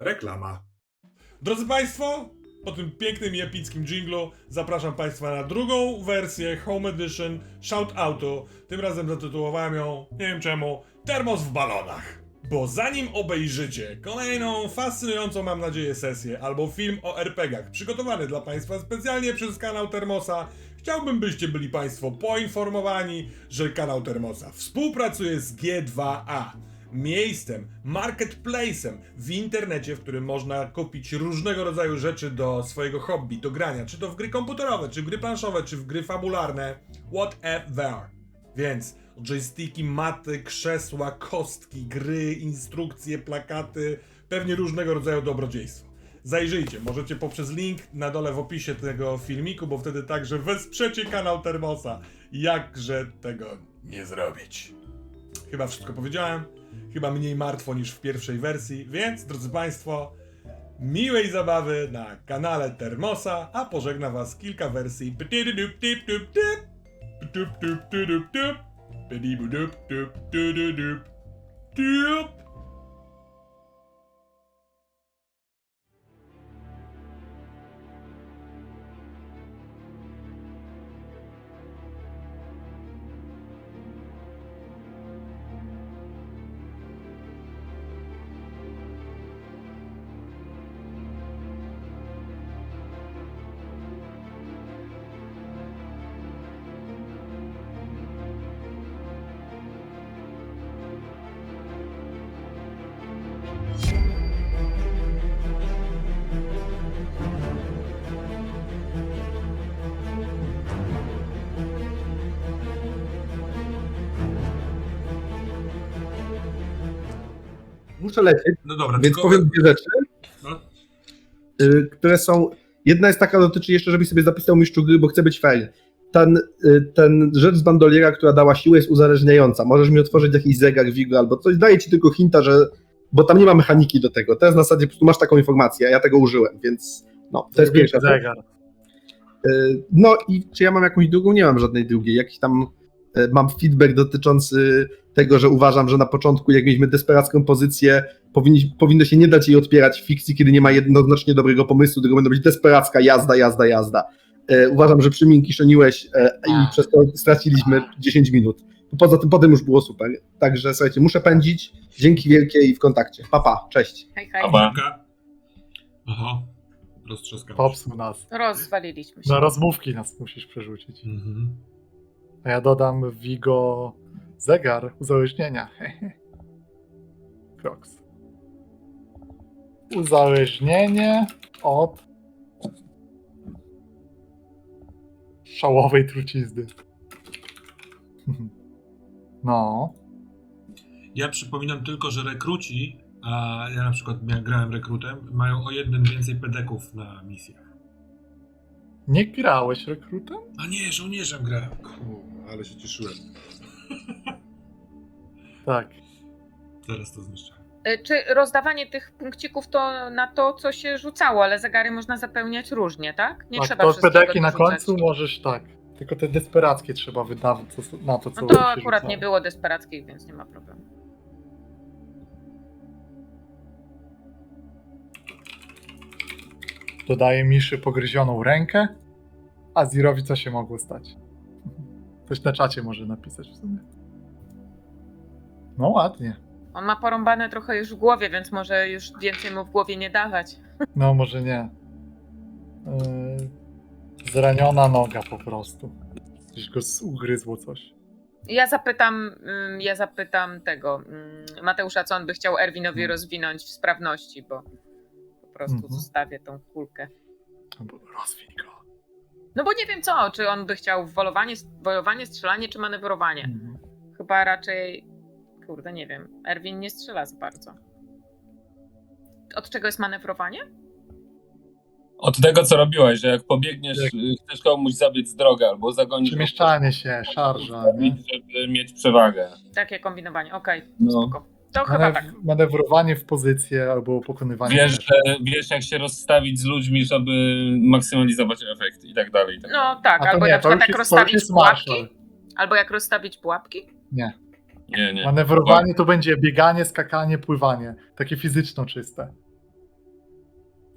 Reklama. Drodzy Państwo, po tym pięknym i epickim jinglu zapraszam Państwa na drugą wersję Home Edition Shout Auto. Tym razem zatytułowałem ją, nie wiem czemu, Termos w balonach. Bo zanim obejrzycie kolejną fascynującą, mam nadzieję, sesję albo film o RPGach przygotowany dla Państwa specjalnie przez kanał Termosa, chciałbym, byście byli Państwo poinformowani, że kanał Termosa współpracuje z G2A miejscem, marketplacem w internecie, w którym można kupić różnego rodzaju rzeczy do swojego hobby, do grania, czy to w gry komputerowe, czy w gry planszowe, czy w gry fabularne, whatever. Więc joysticki, maty, krzesła, kostki, gry, instrukcje, plakaty, pewnie różnego rodzaju dobrodziejstwo. Zajrzyjcie, możecie poprzez link na dole w opisie tego filmiku, bo wtedy także wesprzecie kanał Termosa. Jakże tego nie zrobić? Chyba wszystko powiedziałem. Chyba mniej martwo niż w pierwszej wersji, więc drodzy Państwo, miłej zabawy na kanale Termosa, a pożegna Was kilka wersji. Muszę lecieć, No dobra, więc tylko... powiem dwie rzeczy, No. y, które są. Jedna jest taka, dotyczy jeszcze, żebyś sobie zapisał mistrzu gry, bo chcę być fair. Ten, y, ten rzecz z bandoliera, która dała siłę, jest uzależniająca. Możesz mi otworzyć jakiś zegar, Wigo albo coś. Daję ci tylko hinta, że. Bo tam nie ma mechaniki do tego. To jest na zasadzie, po prostu masz taką informację, a ja tego użyłem, więc. No, to jest pierwsza zegar. Y, No i czy ja mam jakąś drugą? Nie mam żadnej drugiej. Jakiś tam y, mam feedback dotyczący tego, że uważam, że na początku, jak mieliśmy desperacką pozycję, powinni, powinno się nie dać jej otwierać w fikcji, kiedy nie ma jednoznacznie dobrego pomysłu, tylko będą być desperacka jazda, jazda, jazda. E, uważam, że przy Minki szeniłeś e, i przez to straciliśmy 10 minut. Poza tym potem już było super. Także słuchajcie, muszę pędzić. Dzięki wielkie i w kontakcie. Papa, cześć. Hej, hej. Aba. Aha. Roztrzaskałem. Popsuł nas. Rozwaliliśmy się. Na rozmówki nas musisz przerzucić. Mhm. A ja dodam Vigo zegar uzależnienia. Crocs. Uzależnienie od szałowej trucizny. No. Ja przypominam tylko, że rekruci, a ja na przykład grałem rekrutem, mają o jeden więcej pedeków na misjach. Nie grałeś rekrutem? A nie, żołnierzem grałem. Kurwa, ale się cieszyłem. Tak. Zaraz to zniszczę. Y, Czy rozdawanie tych punkcików to na to, co się rzucało, ale zegary można zapełniać różnie, tak? Nie tak, trzeba to wszystkiego pedeki na dorzucać. końcu możesz tak. Tylko te desperackie trzeba wydawać co- na to, co No to się akurat rzucało. nie było desperackich, więc nie ma problemu. Dodaje Miszy pogryzioną rękę, a Zirowi co się mogło stać? Ktoś na czacie może napisać w sumie. No ładnie. On ma porąbane trochę już w głowie, więc może już więcej mu w głowie nie dawać. No może nie. Yy, zraniona noga po prostu. Gdzieś go ugryzło coś. Ja zapytam, ym, ja zapytam tego ym, Mateusza, co on by chciał Erwinowi Hmm. rozwinąć w sprawności, bo prostu Mhm. zostawię tą kulkę. Rozwij go. No bo nie wiem co, czy on by chciał wolowanie, wojowanie, strzelanie czy manewrowanie. Mhm. Chyba raczej, kurde, nie wiem. Erwin nie strzela za bardzo. Od czego jest manewrowanie? Od tego, co robiłeś, że jak pobiegniesz, y, chcesz komuś zabiec drogę albo zagonić go, Przemieszczanie się, szarża, żeby mieć przewagę. Takie kombinowanie, okej, No. spoko. To chyba tak. Manew- manewrowanie w pozycję albo pokonywanie. Wiesz, że, wiesz, jak się rozstawić z ludźmi, żeby maksymalizować efekt i tak dalej. i tak dalej. No tak, A to albo nie, na to przykład już jak jest- to już rozstawić jest pułapki. Albo jak rozstawić pułapki. Nie. Nie, nie. Manewrowanie to będzie bieganie, skakanie, pływanie. Takie fizyczno czyste.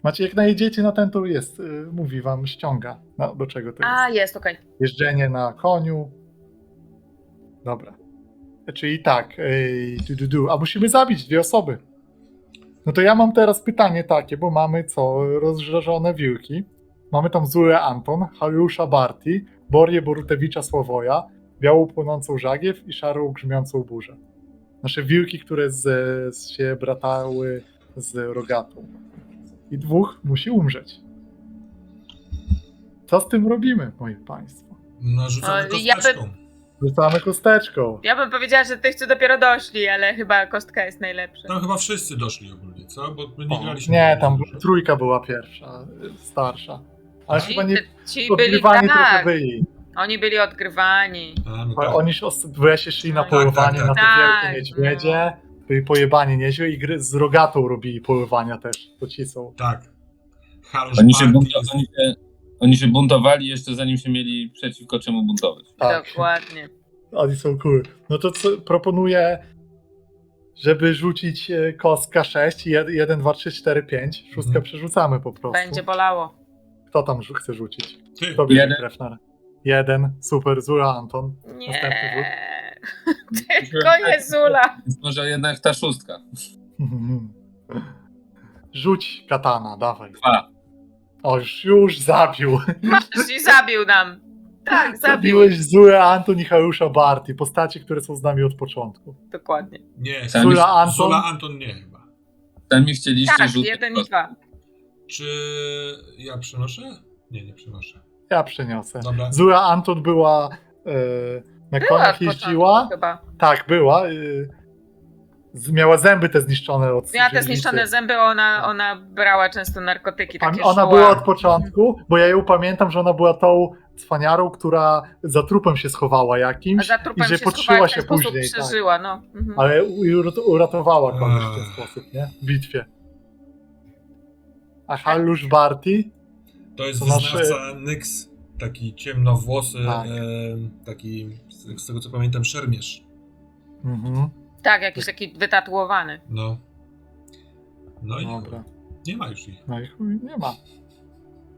Macie, jak najedziecie na ten, to jest, y, mówi wam, ściąga. No, do czego to A, jest? jest, okej. Jeżdżenie na koniu. Dobra. Czyli tak, ej, du, du, du. a musimy zabić dwie osoby. No to ja mam teraz pytanie takie, bo mamy co? Rozżarzone wilki. Mamy tam Zurę Anton, Hariusza Barti, Borię Borutewicza Sławoja, białą płonącą żagiew i szarą grzmiącą burzę. Nasze wilki, które z, z się bratały z rogatą. I dwóch musi umrzeć. Co z tym robimy, moi państwo? No, rzucamy O, ja kosteczką. Rzucamy kosteczką. Ja bym powiedziała, że tych, co dopiero doszli, ale chyba kostka jest najlepsza. Tam chyba wszyscy doszli ogólnie, co? Bo my nie graliśmy. nie, tam trójka była pierwsza, y, starsza. Ale Ci, chyba nie ci byli odgrywani trochę tak, byli. oni byli odgrywani. A, no Bo tak. Oni się os- szli na Tak, polowanie tak, na te tak. wielkie Tak, niedźwiedzie. Byli pojebani nieźle i gry z rogatą robili polowania też. To ci są. Tak. Oni się, oni, się, oni się buntowali jeszcze zanim się mieli przeciwko czemu buntować. Tak, Dokładnie. oni są cool. No to co, proponuję, żeby rzucić e, kostka 6 i 1, 2, 3, 4, 5. Szóstkę Mhm. przerzucamy po prostu. Będzie bolało. Kto tam rzu- chce rzucić? Ty, Kto bierze Jeden. krew na Jeden, super, Zura Anton. Następny rzut. Nie. Tylko Jezula. Więc może jednak ta szóstka. Rzuć katana, dawaj. Dwa. O, już, zabił. Masz i zabił nam. Tak, zabił. Zabiłeś Zurę Anton i Harusza Barty, postaci, które są z nami od początku. Dokładnie. nie, Sami- Zula Anton, Zula Anton nie chyba. Sami chcieliście Tak, jeden i dwa. Czy ja przenoszę? Nie, nie przenoszę. ja przeniosę. Dobra. Zura Anton była e, na Była koniach od jeździła. początku chyba. Tak, była. E, miała zęby te zniszczone od Miała te zniszczone zęby, ona, ona brała często narkotyki. Takie ona szła. była od początku, bo ja ją pamiętam, że ona była tą cwaniarą, która za trupem się schowała A jakimś, za trupem i że się podszyła schowała, w się ten sposób później. Tak. przeżyła, no. Mhm. Ale uratowała kogoś w ten sposób, nie? W bitwie. A Halusz Barty? To jest To wyznawca Nyx. Taki ciemnowłosy, Tak. e, taki, z, z tego co pamiętam, szermierz. Mhm. Tak, jakiś taki wytatuowany. No. No i Dobra. nie ma już ich. No i chuj, nie ma.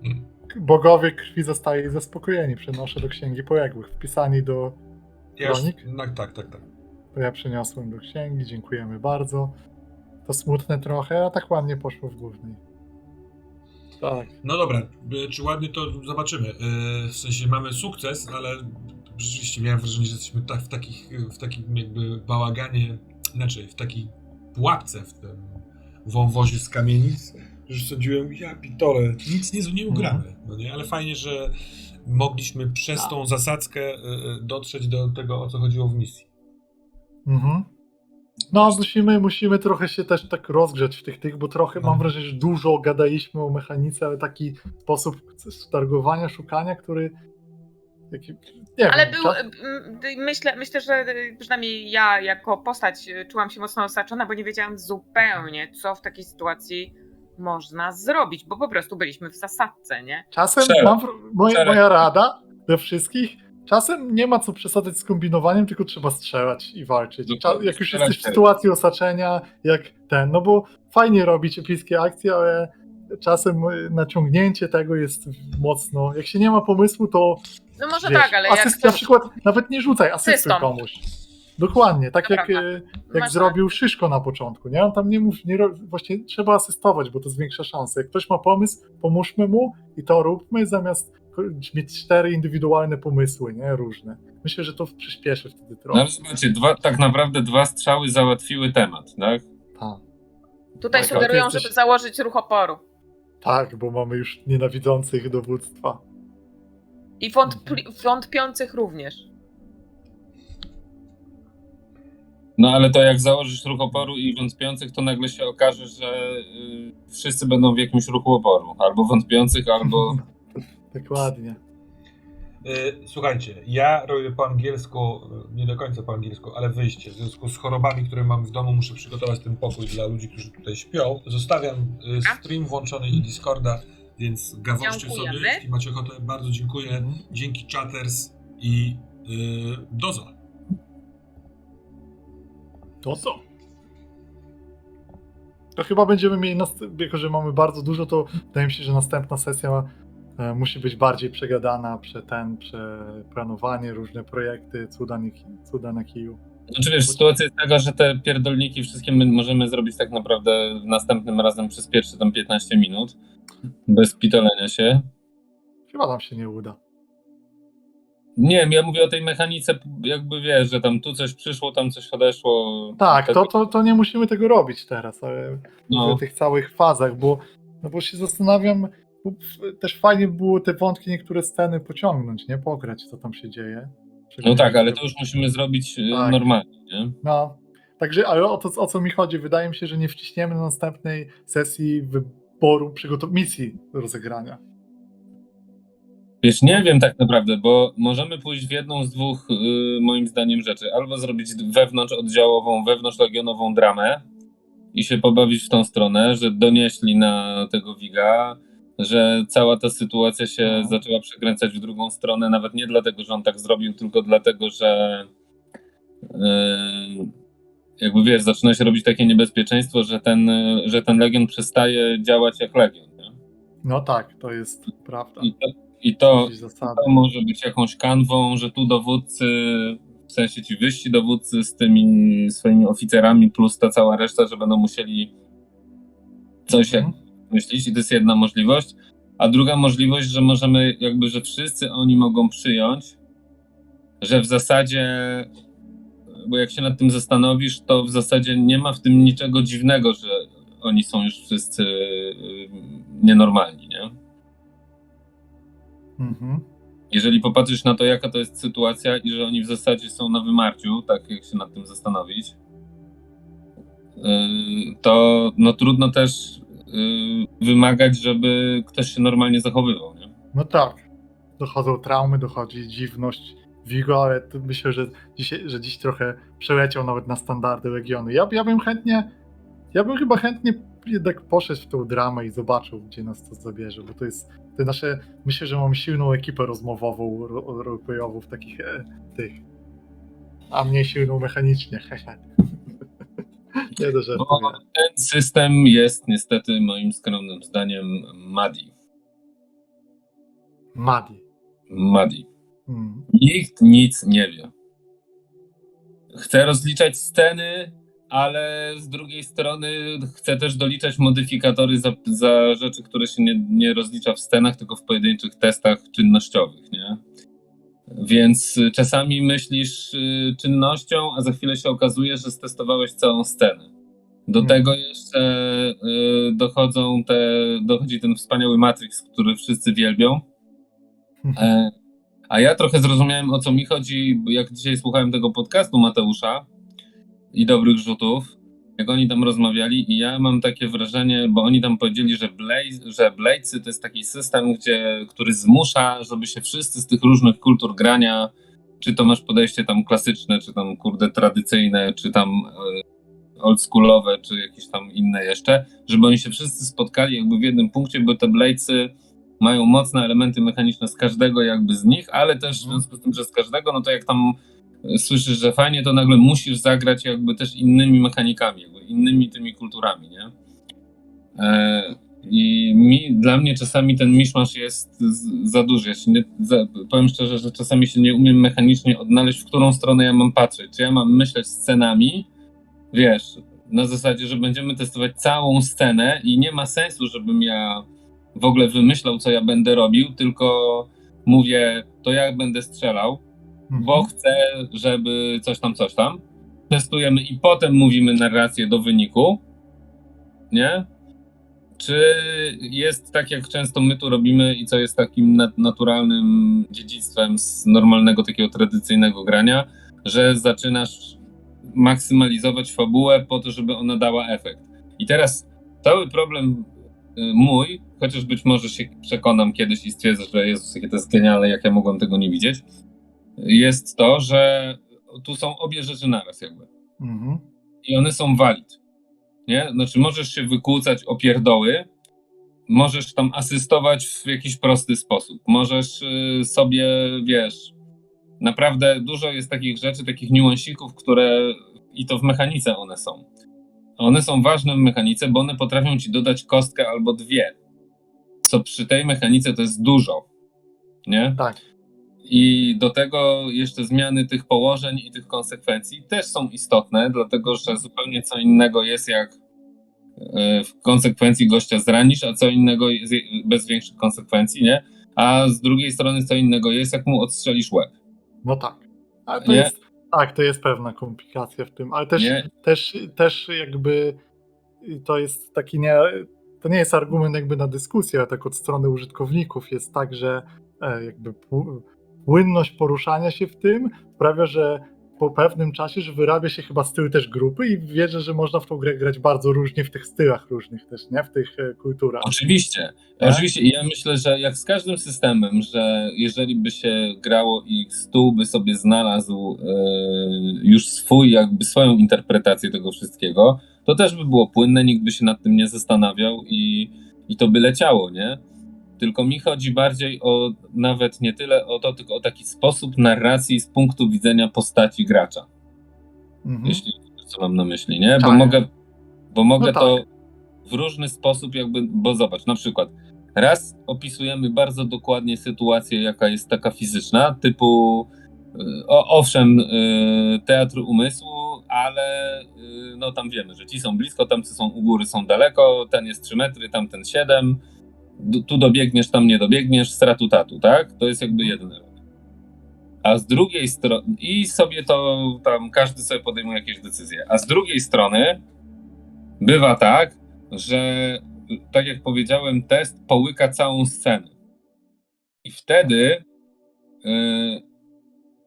Mm. Bogowie krwi zostali zaspokojeni. Przenoszę do księgi poległych. Wpisani do. Ja Kronik? no, tak, tak, tak. To ja przeniosłem do księgi. Dziękujemy bardzo. To smutne trochę, a tak ładnie poszło w głównej. Tak. No dobra, e, czy ładnie to zobaczymy. E, W sensie mamy sukces, ale rzeczywiście miałem wrażenie, że jesteśmy tak, w, takich, w takim jakby bałaganie, znaczy w takiej pułapce w tym wąwozie z kamienic, że sądziłem, ja pitole, nic nie, nie ugramy. No nie? Ale fajnie, że mogliśmy przez tą zasadzkę e, e, dotrzeć do tego, o co chodziło w misji. Mhm. No, musimy, musimy trochę się też tak rozgrzać w tych tych, bo trochę No. mam wrażenie, że dużo gadaliśmy o mechanice, ale taki sposób targowania, szukania, który. Taki, nie Ale wiem, był, czas- myślę, myślę, że przynajmniej ja jako postać y, czułam się mocno osaczona, bo nie wiedziałam zupełnie, co w takiej sytuacji można zrobić, bo po prostu byliśmy w zasadce, nie? Czasem mam, moja, moja rada dla wszystkich, czasem nie ma co przesadzać z kombinowaniem, tylko trzeba strzelać i walczyć. Cza, Dokładnie, jak już jesteś w sytuacji osaczenia, jak ten, no bo fajnie robić epickie akcje, ale czasem y, naciągnięcie tego jest mocno, jak się nie ma pomysłu, to No może wiesz, tak, ale jak asyst, na ktoś- przykład nawet nie rzucaj asystę Asystą. komuś. Dokładnie, tak To jak, prawda. y, jak Masz zrobił Szyszko na początku, nie? On tam nie mów, nie, właśnie trzeba asystować, bo to zwiększa szanse. Jak ktoś ma pomysł, pomóżmy mu i to róbmy, zamiast mieć cztery indywidualne pomysły, nie? Różne. Myślę, że to przyspieszy wtedy No trochę. ale zobaczcie, dwa, tak naprawdę dwa strzały załatwiły temat, tak? Tak. Tutaj Tak, sugerują, jesteś- żeby założyć ruch oporu. tak, bo mamy już nienawidzących dowództwa. I wątpli- wątpiących również. No ale to jak założysz ruch oporu i wątpiących, to nagle się okaże, że y, wszyscy będą w jakimś ruchu oporu. Albo wątpiących, albo... Dokładnie. E, Słuchajcie, ja robię po angielsku, e, nie do końca po angielsku, ale wyjście. W związku z chorobami, które mam w domu, muszę przygotować ten pokój dla ludzi, którzy tutaj śpią. Zostawiam e, stream włączony i Discorda, więc gawoszcie sobie, jeśli macie ochotę. Bardzo dziękuję. Dzięki Chatters i yy, Doza. To co? To chyba będziemy mieli, jako że mamy bardzo dużo, to wydaje mi się, że następna sesja e, musi być bardziej przegadana, prze ten, przeplanowanie, różne projekty, cuda na kiju. Znaczy wiesz, sytuacja jest taka, że te pierdolniki wszystkie my możemy zrobić tak naprawdę następnym razem przez pierwsze tam 15 minut. Bez pitolenia się. Chyba nam się nie uda. Nie wiem, ja mówię o tej mechanice, jakby wiesz, że tam tu coś przyszło, tam coś odeszło. Tak, to, to, to nie musimy tego robić teraz, ale No. w tych całych fazach, bo, no bo się zastanawiam, bo też fajnie było te wątki, niektóre sceny pociągnąć, nie? Pograć, co tam się dzieje. No tak, ale to już musimy zrobić y, Tak. normalnie, nie? No, także, ale o to, o co mi chodzi, wydaje mi się, że nie wciśniemy na następnej sesji wyboru przygotow- misji do rozegrania. Wiesz, nie wiem tak naprawdę, bo możemy pójść w jedną z dwóch, y, moim zdaniem, rzeczy. Albo zrobić wewnątrz oddziałową, wewnątrz legionową dramę i się pobawić w tą stronę, że donieśli na tego Wiga, że cała ta sytuacja się No. zaczęła przekręcać w drugą stronę, nawet nie dlatego, że on tak zrobił, tylko dlatego, że y, jakby wiesz, zaczyna się robić takie niebezpieczeństwo, że ten, że ten legion przestaje działać jak legion. Nie? No tak, to jest prawda. I to, i to, to może być jakąś kanwą, że tu dowódcy, w sensie ci wyżsi dowódcy z tymi swoimi oficerami, plus ta cała reszta, że będą musieli coś jak Myślić i to jest jedna możliwość. A druga możliwość, że możemy jakby, że wszyscy oni mogą przyjąć, że w zasadzie, bo jak się nad tym zastanowisz, to w zasadzie nie ma w tym niczego dziwnego, że oni są już wszyscy y, nienormalni, nie? Mhm. jeżeli popatrzysz na to, jaka to jest sytuacja i że oni w zasadzie są na wymarciu, tak jak się nad tym zastanowić, yy, to no trudno też wymagać, żeby ktoś się normalnie zachowywał, nie? No tak. Dochodzą traumy, dochodzi dziwność Vigo, ale myślę, że dziś, że dziś trochę przeleciał nawet na standardy Legiony. Ja, ja bym chętnie, ja bym chyba chętnie jednak poszedł w tą dramę i zobaczył, gdzie nas to zabierze, bo to jest te nasze, myślę, że mamy silną ekipę rozmowową, ro- roleplayową w takich e, tych, a mniej silną mechanicznie, hehe. Nie do żartu. Bo ten system jest niestety moim skromnym zdaniem Madi. Madi. Madi. Mm. Nikt nic nie wie. Chce rozliczać sceny, ale z drugiej strony chce też doliczać modyfikatory za, za rzeczy, które się nie, nie rozlicza w scenach, tylko w pojedynczych testach czynnościowych, nie? Więc y, czasami myślisz y, czynnością, a za chwilę się okazuje, że stestowałeś całą scenę. Do Mhm. tego jeszcze y, dochodzą te, dochodzi ten wspaniały Matrix, który wszyscy wielbią. E, A ja trochę zrozumiałem o co mi chodzi, bo jak dzisiaj słuchałem tego podcastu Mateusza i dobrych rzutów, jak oni tam rozmawiali, i ja mam takie wrażenie, bo oni tam powiedzieli, że, Blaze, że Blade'sy to jest taki system, gdzie, który zmusza, żeby się wszyscy z tych różnych kultur grania, czy to masz podejście tam klasyczne, czy tam kurde tradycyjne, czy tam e, oldschoolowe, czy jakieś tam inne jeszcze, żeby oni się wszyscy spotkali jakby w jednym punkcie, bo te Blade'sy mają mocne elementy mechaniczne z każdego jakby z nich, ale też w związku z tym, że z każdego, no to jak tam słyszysz, że fajnie, to nagle musisz zagrać jakby też innymi mechanikami, jakby innymi tymi kulturami, nie? E, I mi, dla mnie czasami ten miszmasz jest za duży. Ja nie, za, powiem szczerze, że czasami się nie umiem mechanicznie odnaleźć, w którą stronę ja mam patrzeć. Czy ja mam myśleć scenami, wiesz, na zasadzie, że będziemy testować całą scenę i nie ma sensu, żebym ja w ogóle wymyślał, co ja będę robił, tylko mówię, to jak będę strzelał. Bo chcę, żeby coś tam, coś tam. Testujemy i potem mówimy narrację do wyniku, nie? Czy jest tak, jak często my tu robimy i co jest takim nat- naturalnym dziedzictwem z normalnego takiego tradycyjnego grania, że zaczynasz maksymalizować fabułę po to, żeby ona dała efekt. I teraz cały problem y, mój, chociaż być może się przekonam kiedyś i stwierdzę, że Jezus, jakie to jest genialne, jak ja mogłem tego nie widzieć, jest to, że tu są obie rzeczy naraz jakby. Mhm. I one są valid. Nie? Znaczy możesz się wykłócać o pierdoły, możesz tam asystować w jakiś prosty sposób. Możesz y, sobie, wiesz, naprawdę dużo jest takich rzeczy, takich niuansików, które i to w mechanice one są. One są ważne w mechanice, bo one potrafią ci dodać kostkę albo dwie. Co przy tej mechanice to jest dużo. Nie? Tak. I do tego jeszcze zmiany tych położeń i tych konsekwencji też są istotne, dlatego że zupełnie co innego jest jak e, w konsekwencji gościa zranisz, a co innego jest bez większych konsekwencji, nie? A z drugiej strony co innego jest, jak mu odstrzelisz łeb. No tak. Ale to Nie? jest, tak, to jest pewna komplikacja w tym, ale też, Nie? też, też jakby to jest taki nie, to nie jest argument jakby na dyskusję, ale tak od strony użytkowników jest tak, że e, jakby płynność poruszania się w tym sprawia, że po pewnym czasie, że wyrabia się chyba styl też grupy i wierzę, że można w tą grę grać bardzo różnie w tych stylach różnych też, nie? W tych e, kulturach. Oczywiście. Tak? Oczywiście. I ja myślę, że jak z każdym systemem, że jeżeli by się grało i stół by sobie znalazł e, już swój, jakby swoją interpretację tego wszystkiego, to też by było płynne, nikt by się nad tym nie zastanawiał i, i to by leciało, nie? Tylko mi chodzi bardziej o nawet nie tyle o to, tylko o taki sposób narracji z punktu widzenia postaci gracza Mhm. jeśli co mam na myśli, nie? Bo Tak. mogę, bo mogę No to tak. w różny sposób jakby, bo zobacz, na przykład raz opisujemy bardzo dokładnie sytuację, jaka jest taka fizyczna, typu y, o, owszem, y, teatr umysłu, ale y, no tam wiemy, że ci są blisko, tamcy są u góry, są daleko, ten jest 3 metry, tamten 7, D- tu dobiegniesz, tam nie dobiegniesz, stratu tatu, tak? To jest jakby jeden element. A z drugiej strony, i sobie to tam każdy sobie podejmuje jakieś decyzje. A z drugiej strony bywa tak, że tak jak powiedziałem, test połyka całą scenę. I wtedy, yy,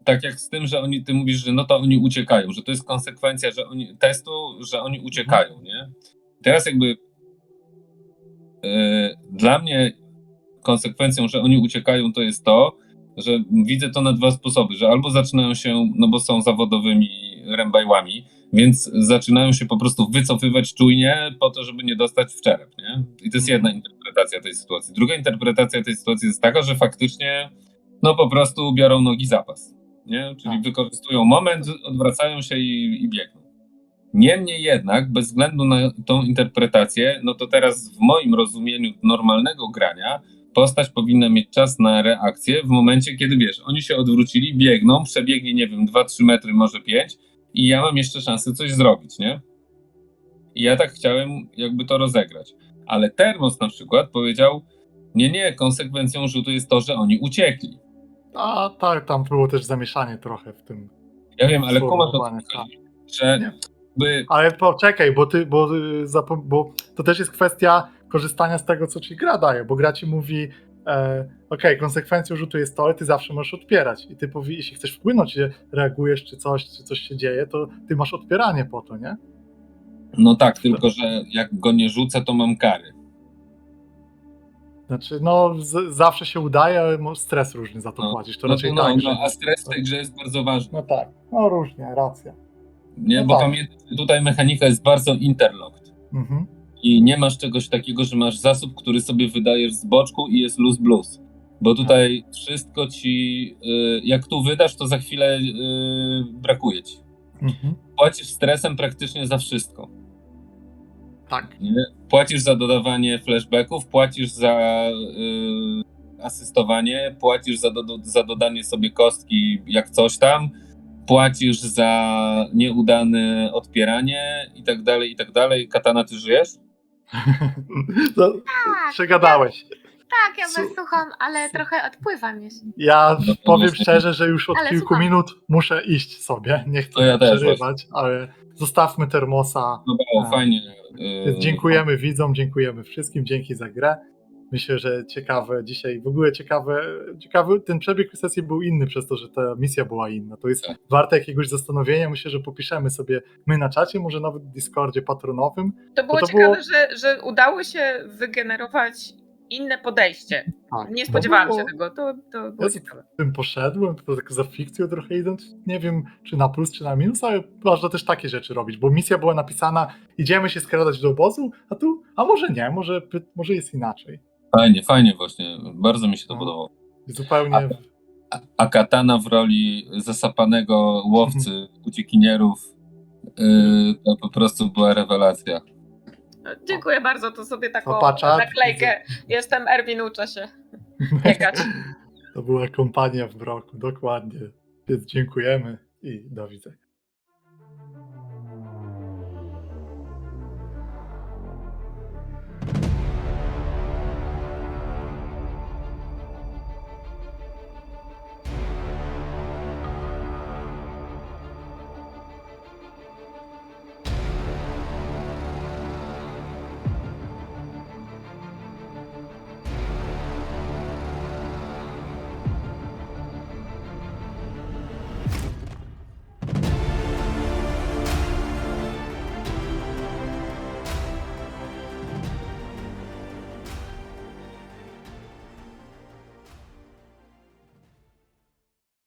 tak jak z tym, że oni, ty mówisz, że no to oni uciekają, że to jest konsekwencja że oni, testu, że oni uciekają, nie? Teraz jakby dla mnie konsekwencją, że oni uciekają, to jest to, że widzę to na dwa sposoby, że albo zaczynają się, no bo są zawodowymi rębajłami, więc zaczynają się po prostu wycofywać czujnie po to, żeby nie dostać w czerep, nie? I to jest jedna interpretacja tej sytuacji. Druga interpretacja tej sytuacji jest taka, że faktycznie no po prostu biorą nogi zapas, nie? Czyli Tak. wykorzystują moment, odwracają się i, i biegną. Niemniej jednak, bez względu na tą interpretację, no to teraz w moim rozumieniu normalnego grania postać powinna mieć czas na reakcję w momencie, kiedy wiesz, oni się odwrócili, biegną, przebiegli, nie wiem, 2-3 metry, może 5 i ja mam jeszcze szansę coś zrobić, nie? I ja tak chciałem jakby to rozegrać. Ale Termos na przykład powiedział, nie, nie, konsekwencją rzutu jest to, że oni uciekli. A tak, tam było też zamieszanie trochę w tym. Ja wiem, ale kumasz o chodzi, że Nie. By Ale poczekaj, bo ty, bo, y, bo to też jest kwestia korzystania z tego, co ci gra daje, bo gra ci mówi, e, okej, konsekwencją rzutu jest to, ale ty zawsze możesz odpierać i ty powi- jeśli chcesz wpłynąć, reagujesz, czy coś, czy coś się dzieje, to ty masz odpieranie po to, nie? No tak, tylko że jak go nie rzucę, to mam kary. Znaczy, no z- zawsze się udaje, ale stres różny za to No, płacisz, to no, raczej no, tak, no, a stres w tej grze jest bardzo ważny. No tak, no różnie, racja. Nie, No bo tak. pamiętaj, tutaj mechanika jest bardzo interlocked. Mhm. I nie masz czegoś takiego, że masz zasób, który sobie wydajesz z boczku i jest luz blues. Bo tutaj wszystko ci, y, jak tu wydasz, to za chwilę y, brakuje ci. Mhm. Płacisz stresem praktycznie za wszystko. Tak. Nie? Płacisz za dodawanie flashbacków, płacisz za y, asystowanie, płacisz za, do, za dodanie sobie kostki jak coś tam, płacisz za nieudane odpieranie i tak dalej, i tak dalej. Katana, ty żyjesz? No, Tak, Przegadałeś. tak, ja Su- was słucham, ale trochę odpływam już. Ja No powiem szczerze, że już od Ale kilku słucham. minut muszę iść sobie. Nie chcę To ja też przerywać, ale zostawmy termosa. No było A. fajnie. Dziękujemy widzom, dziękujemy wszystkim, dzięki za grę. Myślę, że ciekawe dzisiaj, w ogóle ciekawe, ciekawy ten przebieg sesji był inny przez to, że ta misja była inna. To jest Tak. warte jakiegoś zastanowienia. Myślę, że popiszemy sobie my na czacie, może nawet w Discordzie patronowym. To było to ciekawe, było- Że, że udało się wygenerować inne podejście. Tak, Nie spodziewałam było- się tego. To, to było Ja ciekawe. z tym poszedłem, to tak za fikcją trochę idąc. Nie wiem, czy na plus, czy na minus, ale można też takie rzeczy robić, bo misja była napisana, idziemy się skradać do obozu, a tu, a może nie, może, może jest inaczej. Fajnie, fajnie właśnie. Bardzo mi się to No. podobało. Zupełnie. A, a Katana w roli zasapanego łowcy uciekinierów Yy, to po prostu była rewelacja. Dziękuję bardzo, to sobie taką Opacza. naklejkę. Jestem Erwin, uczę się biegać. To była kompania w broku, dokładnie. Więc dziękujemy i do widzenia.